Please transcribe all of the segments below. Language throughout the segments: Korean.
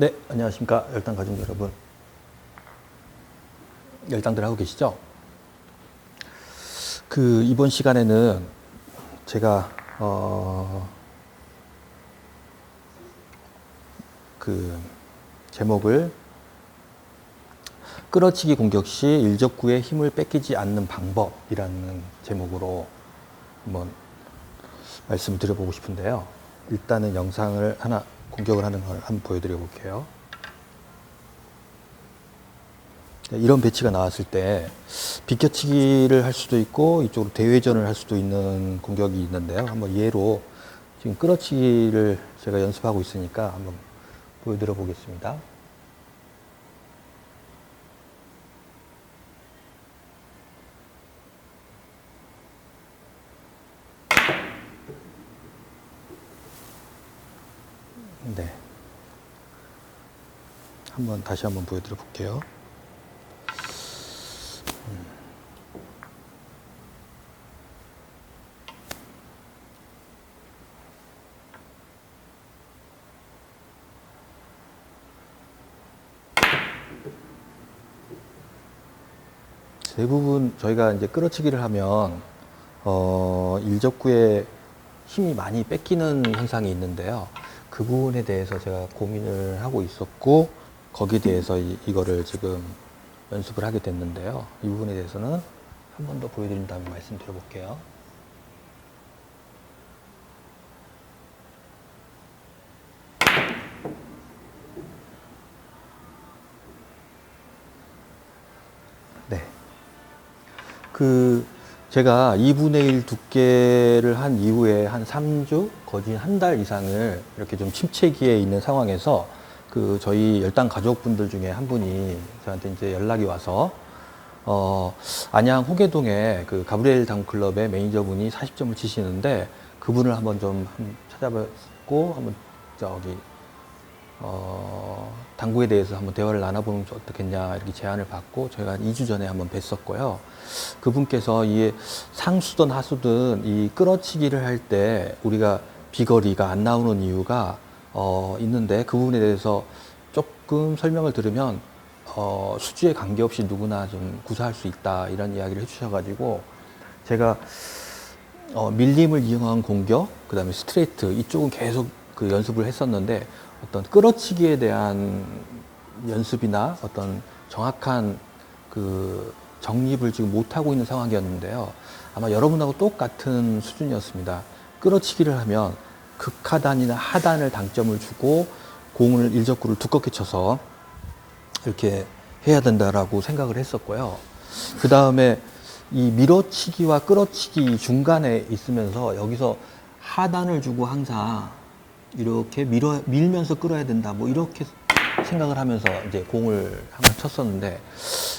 네, 안녕하십니까. 열당 가족 여러분. 열당들 하고 계시죠? 그, 이번 시간에는 제가, 어, 그, 제목을 끌어치기 공격 시 일적구의 힘을 뺏기지 않는 방법이라는 제목으로 한번 말씀을 드려보고 싶은데요. 일단은 영상을 하나 공격을 하는 걸 한번 보여드려 볼게요. 네, 이런 배치가 나왔을 때 비켜치기를 할 수도 있고 이쪽으로 대회전을 할 수도 있는 공격이 있는데요. 한번 예로 지금 끌어치기를 제가 연습하고 있으니까 한번 보여드려 보겠습니다. 네. 한번 다시 한번 보여드려 볼게요. 음. 대부분 저희가 이제 끌어치기를 하면 어, 일적구에 힘이 많이 뺏기는 현상이 있는데요. 그 부분에 대해서 제가 고민을 하고 있었고 거기에 대해서 이, 이거를 지금 연습을 하게 됐는데요. 이 부분에 대해서는 한 번 더 보여드린 다음에 말씀드려 볼게요. 네. 그 제가 2분의 1 두께를 한 이후에 한 3주, 거진 한 달 이상을 이렇게 좀 침체기에 있는 상황에서 그 저희 열당 가족분들 중에 한 분이 저한테 이제 연락이 와서 어, 안양 호계동에 그 가브리엘 당클럽의 매니저분이 40점을 치시는데 그분을 한번 좀 찾아뵙고 한번 저기 어, 당구에 대해서 한번 대화를 나눠보면 어떻겠냐 이렇게 제안을 받고 저희가 한 2주 전에 한번 뵀었고요. 그분께서 이 상수든 하수든 이 끌어치기를 할 때 우리가 비거리가 안 나오는 이유가 어, 있는데 그 부분에 대해서 조금 설명을 들으면 어, 수주에 관계없이 누구나 좀 구사할 수 있다 이런 이야기를 해주셔가지고 제가 어, 밀림을 이용한 공격, 그 다음에 스트레이트 이쪽은 계속 그 연습을 했었는데 어떤 끌어치기에 대한 연습이나 어떤 정확한 그 정립을 지금 못하고 있는 상황이었는데요. 아마 여러분하고 똑같은 수준이었습니다. 끌어치기를 하면 극하단이나 하단을 당점을 주고 공을 일적구를 두껍게 쳐서 이렇게 해야 된다라고 생각을 했었고요. 그 다음에 이 밀어치기와 끌어치기 중간에 있으면서 여기서 하단을 주고 항상 이렇게 밀어, 밀면서 끌어야 된다. 뭐 이렇게 생각을 하면서 이제 공을 한번 쳤었는데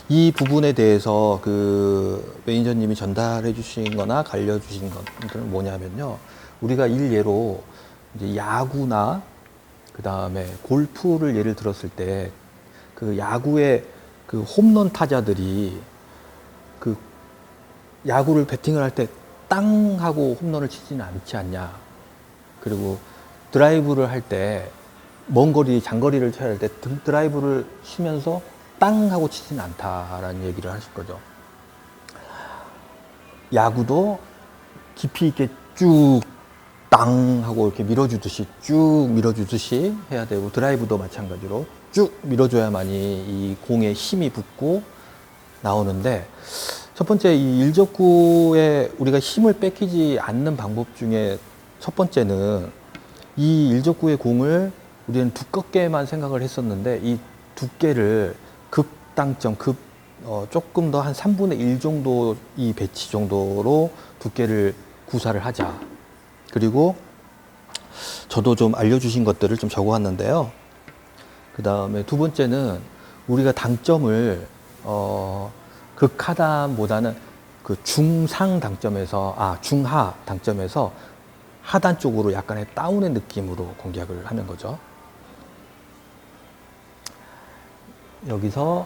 이 부분에 대해서 그 매니저님이 전달해 주신 거나 알려 주신 것들은 뭐냐면요. 우리가 일예로 이제 야구나 그 다음에 골프를 예를 들었을 때 그 야구의 그 홈런 타자들이 그 야구를 배팅을 할 때 땅 하고 홈런을 치지는 않지 않냐. 그리고 드라이브를 할 때 먼 거리, 장거리를 쳐야 할 때 드라이브를 치면서 땅 하고 치지는 않다라는 얘기를 하실 거죠. 야구도 깊이 있게 쭉 땅 하고 이렇게 밀어주듯이 쭉 밀어주듯이 해야 되고 드라이브도 마찬가지로 쭉 밀어줘야만이 이 공에 힘이 붙고 나오는데 첫 번째 이 일적구에 우리가 힘을 뺏기지 않는 방법 중에 첫 번째는 이 일적구의 공을 우리는 두껍게만 생각을 했었는데 이 두께를 극당점, 극 어, 조금 더 한 3분의 1 정도 이 배치 정도로 두께를 구사를 하자. 그리고 저도 좀 알려주신 것들을 좀 적어왔는데요. 그 다음에 두 번째는 우리가 당점을 어, 극하단보다는 그 중상 당점에서 아 중하 당점에서 하단 쪽으로 약간의 다운의 느낌으로 공략을 하는 거죠. 여기서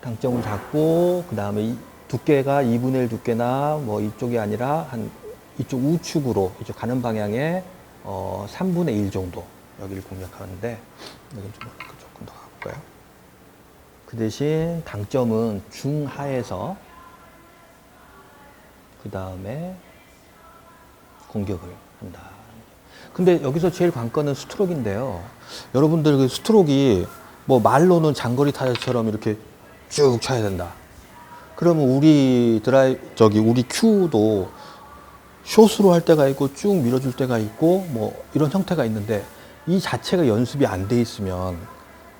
당점을 잡고 그 다음에 두께가 2분의 1 두께나 뭐 이쪽이 아니라 한 이쪽 우측으로 이쪽 가는 방향에 어 3분의 1 정도 여기를 공략하는데 여기 좀 조금 거예요. 그 대신 당점은 중하에서 그 다음에 공격을 한다. 근데 여기서 제일 관건은 스트로크인데요. 여러분들 그 스트로크이 뭐 말로는 장거리 타자처럼 이렇게 쭉 쳐야 된다. 그러면 우리 드라이 저기 우리 큐도 숏으로 할 때가 있고 쭉 밀어줄 때가 있고 뭐 이런 형태가 있는데 이 자체가 연습이 안 돼 있으면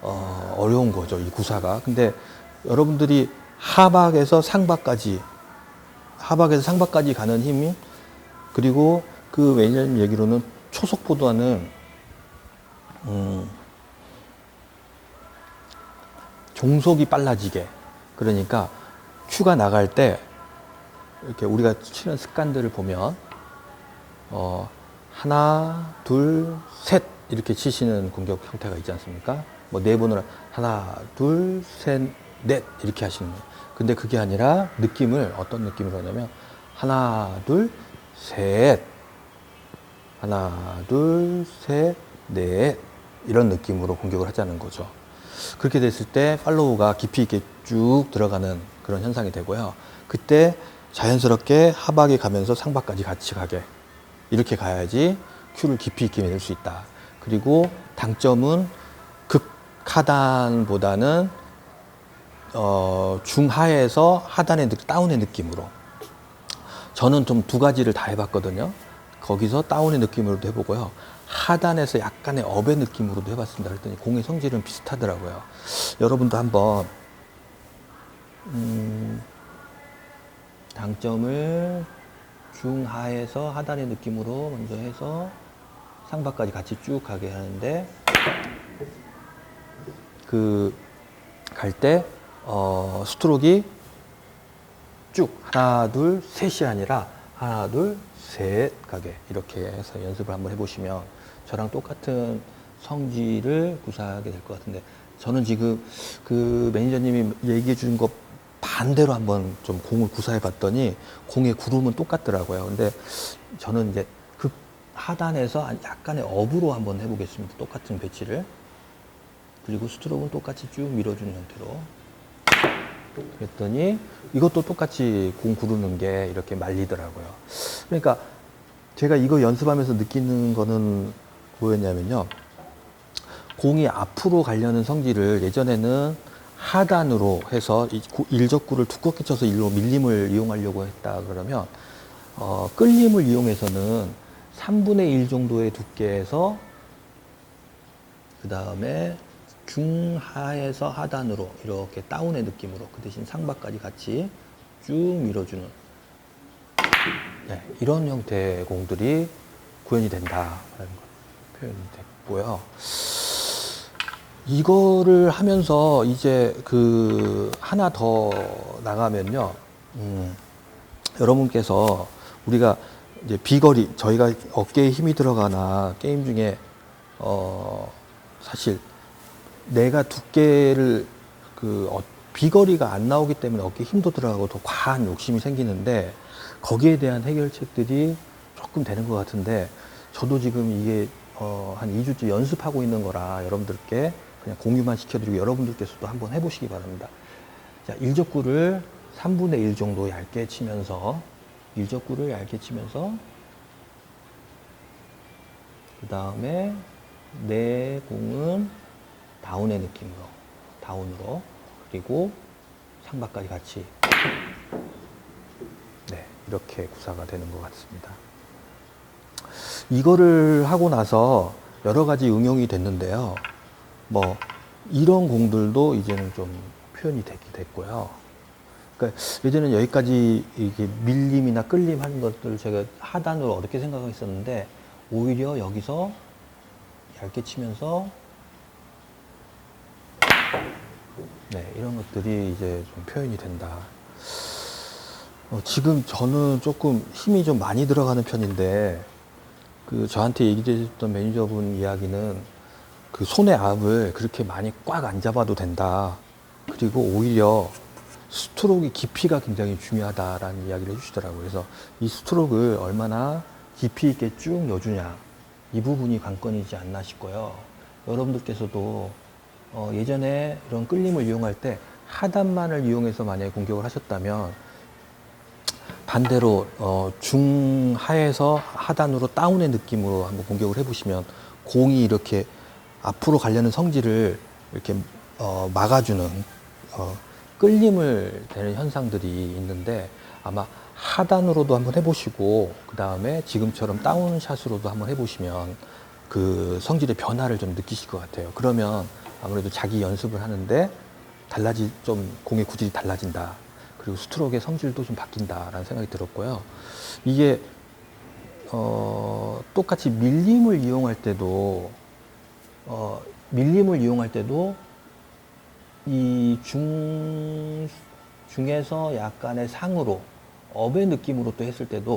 어, 어려운 거죠 이 구사가. 근데 여러분들이 하박에서 상박까지 하박에서 상박까지 가는 힘이 그리고 그 매니저님 얘기로는 초속보다는 음, 종속이 빨라지게 그러니까 큐가 나갈 때 이렇게 우리가 치는 습관들을 보면 어 하나 둘 셋 이렇게 치시는 공격 형태가 있지 않습니까? 뭐 네 번으로 하나 둘 셋 넷 이렇게 하시는 거예요. 근데 그게 아니라 느낌을 어떤 느낌으로 하냐면 하나 둘 셋 하나 둘 셋 넷 이런 느낌으로 공격을 하자는 거죠. 그렇게 됐을 때 팔로우가 깊이 있게 쭉 들어가는 그런 현상이 되고요. 그때 자연스럽게 하박에 가면서 상박까지 같이 가게 이렇게 가야지 큐를 깊이 있게 낼수 있다. 그리고 당점은 극하단보다는 어, 중하에서 하단의 느- 다운의 느낌으로 저는 좀 두 가지를 다 해봤거든요. 거기서 다운의 느낌으로도 해보고요. 하단에서 약간의 업의 느낌으로도 해봤습니다. 그랬더니 공의 성질은 비슷하더라고요. 여러분도 한번 음, 당점을 중하에서 하단의 느낌으로 먼저 해서 상박까지 같이 쭉 가게 하는데 그 갈때 어, 스트로크이 쭉 하나 둘 셋이 아니라 하나 둘 셋 가게 이렇게 해서 연습을 한번 해보시면 저랑 똑같은 성질을 구사하게 될 것 같은데 저는 지금 그 매니저님이 얘기해 주는 것 반대로 한번 좀 공을 구사해 봤더니 공의 구름은 똑같더라고요. 근데 저는 이제 그 하단에서 약간의 업으로 한번 해보겠습니다. 똑같은 배치를. 그리고 스트로크는 똑같이 쭉 밀어주는 형태로. 그랬더니 이것도 똑같이 공 구르는 게 이렇게 말리더라고요. 그러니까 제가 이거 연습하면서 느끼는 거는 뭐였냐면요. 공이 앞으로 가려는 성질을 예전에는 하단으로 해서 일적구를 두껍게 쳐서 일로 밀림을 이용하려고 했다 그러면 어, 끌림을 이용해서는 3분의 1 정도의 두께에서 그 다음에 중하에서 하단으로 이렇게 다운의 느낌으로 그 대신 상박까지 같이 쭉 밀어주는 네, 이런 형태의 공들이 구현이 된다라는 거 표현이 됐고요. 이거를 하면서 이제 그 하나 더 나가면요. 음, 여러분께서 우리가 이제 비거리 저희가 어깨에 힘이 들어가나 게임 중에 어 사실 내가 두께를 그 어, 비거리가 안 나오기 때문에 어깨에 힘도 들어가고 더 과한 욕심이 생기는데 거기에 대한 해결책들이 조금 되는 것 같은데 저도 지금 이게 어, 한 2주째 연습하고 있는 거라 여러분들께 그냥 공유만 시켜드리고 여러분들께서도 한번 해보시기 바랍니다. 자, 일적구를 3분의 1 정도 얇게 치면서 일적구를 얇게 치면서 그 다음에 내 공은 다운의 느낌으로 다운으로 그리고 상박까지 같이 네 이렇게 구사가 되는 것 같습니다. 이거를 하고 나서 여러 가지 응용이 됐는데요. 뭐 이런 공들도 이제는 좀 표현이 되게 됐고요. 그러니까 예전에는 여기까지 이게 밀림이나 끌림 하는 것들 제가 하단으로 어렵게 생각했었는데 오히려 여기서 얇게 치면서 네, 이런 것들이 이제 좀 표현이 된다. 어, 지금 저는 조금 힘이 좀 많이 들어가는 편인데 그 저한테 얘기해 주셨던 매니저분 이야기는 그 손의 압을 그렇게 많이 꽉 안 잡아도 된다. 그리고 오히려 스트로크 깊이가 굉장히 중요하다라는 이야기를 해주시더라고요. 그래서 이 스트로크를 얼마나 깊이 있게 쭉 넣어주냐 이 부분이 관건이지 않나 싶고요. 여러분들께서도 어, 예전에 이런 끌림을 이용할 때 하단만을 이용해서 만약에 공격을 하셨다면 반대로 어, 중하에서 하단으로 다운의 느낌으로 한번 공격을 해보시면 공이 이렇게 앞으로 가려는 성질을 이렇게 어, 막아주는 어, 끌림을 되는 현상들이 있는데 아마 하단으로도 한번 해보시고 그 다음에 지금처럼 다운샷으로도 한번 해보시면 그 성질의 변화를 좀 느끼실 것 같아요. 그러면 아무래도 자기 연습을 하는데 달라질 좀 공의 구질이 달라진다. 그리고 스트로크의 성질도 좀 바뀐다라는 생각이 들었고요. 이게 어, 똑같이 밀림을 이용할 때도 어, 밀림을 이용할 때도 이 중, 중에서 약간의 상으로 업의 느낌으로 또 했을 때도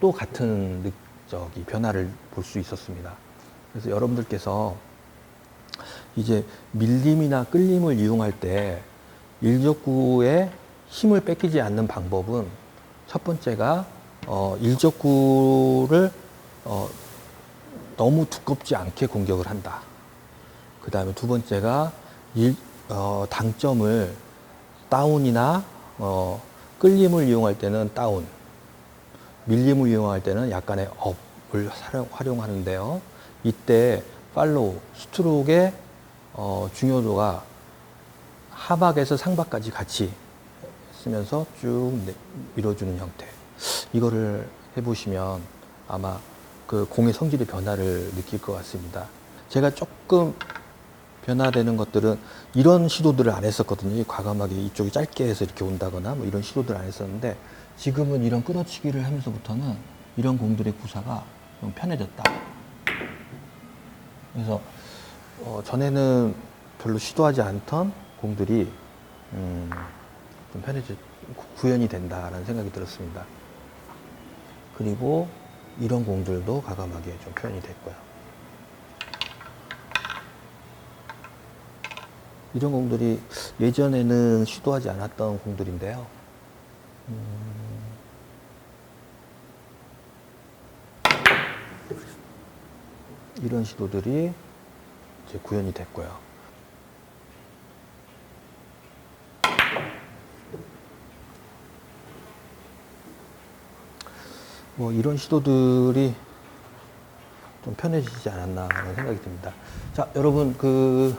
또 같은 느, 저기 변화를 볼 수 있었습니다. 그래서 여러분들께서 이제 밀림이나 끌림을 이용할 때 일적구에 힘을 뺏기지 않는 방법은 첫 번째가 어, 일적구를 어, 너무 두껍지 않게 공격을 한다. 그 다음에 두 번째가 일, 어, 당점을 다운이나 어, 끌림을 이용할 때는 다운, 밀림을 이용할 때는 약간의 업을 활용, 활용하는데요. 이때 팔로우, 스트로크의 어, 중요도가 하박에서 상박까지 같이 쓰면서 쭉 내- 밀어주는 형태. 이거를 해보시면 아마 그 공의 성질의 변화를 느낄 것 같습니다. 제가 조금 변화되는 것들은 이런 시도들을 안 했었거든요. 과감하게 이쪽이 짧게 해서 이렇게 온다거나 뭐 이런 시도들을 안 했었는데 지금은 이런 끌어치기를 하면서부터는 이런 공들의 구사가 좀 편해졌다. 그래서 어, 전에는 별로 시도하지 않던 공들이 음, 좀 편해져 구- 구현이 된다라는 생각이 들었습니다. 그리고 이런 공들도 과감하게 좀 표현이 됐고요. 이런 공들이 예전에는 시도하지 않았던 공들인데요. 음, 이런 시도들이 이제 구현이 됐고요. 뭐 이런 시도들이 좀 편해지지 않았나 하는 생각이 듭니다. 자, 여러분 그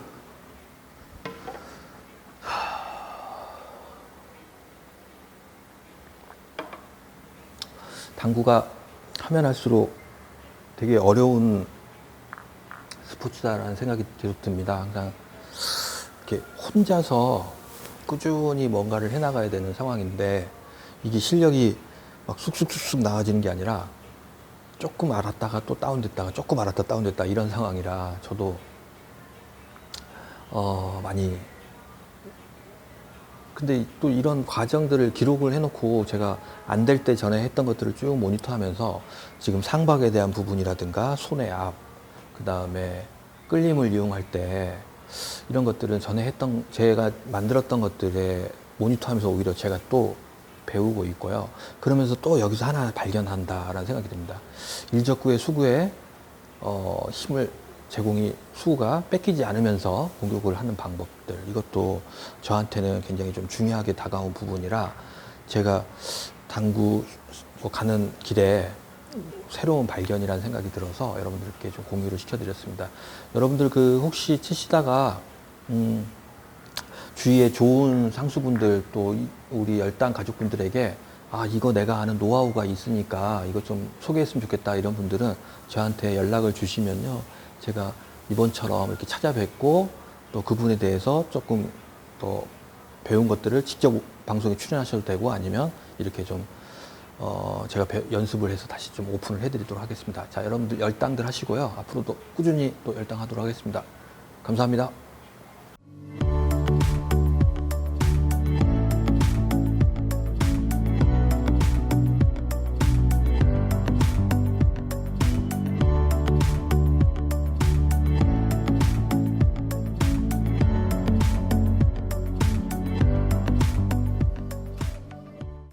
당구가 하면 할수록 되게 어려운 스포츠다라는 생각이 계속 듭니다. 항상 이렇게 혼자서 꾸준히 뭔가를 해나가야 되는 상황인데 이게 실력이 막 쑥쑥쑥쑥 나아지는 게 아니라 조금 알았다가 또 다운됐다가 조금 알았다 다운됐다 이런 상황이라 저도 어 많이 근데 또 이런 과정들을 기록을 해놓고 제가 안 될 때 전에 했던 것들을 쭉 모니터하면서 지금 상박에 대한 부분이라든가 손의 앞, 그 다음에 끌림을 이용할 때 이런 것들은 전에 했던 제가 만들었던 것들에 모니터하면서 오히려 제가 또 배우고 있고요. 그러면서 또 여기서 하나 발견한다라는 생각이 듭니다. 일적구의 수구에 어, 힘을 제공이 수구가 뺏기지 않으면서 공격을 하는 방법들 이것도 저한테는 굉장히 좀 중요하게 다가온 부분이라 제가 당구 뭐 가는 길에 새로운 발견이라는 생각이 들어서 여러분들께 좀 공유를 시켜드렸습니다. 여러분들 그 혹시 치시다가 음, 주위에 좋은 상수분들 또 이- 우리 열당 가족분들에게 아 이거 내가 아는 노하우가 있으니까 이거 좀 소개했으면 좋겠다 이런 분들은 저한테 연락을 주시면요 제가 이번처럼 이렇게 찾아뵙고 또 그분에 대해서 조금 또 배운 것들을 직접 방송에 출연하셔도 되고 아니면 이렇게 좀 어, 제가 배- 연습을 해서 다시 좀 오픈을 해드리도록 하겠습니다. 자, 여러분들 열당들 하시고요. 앞으로도 꾸준히 또 열당하도록 하겠습니다. 감사합니다.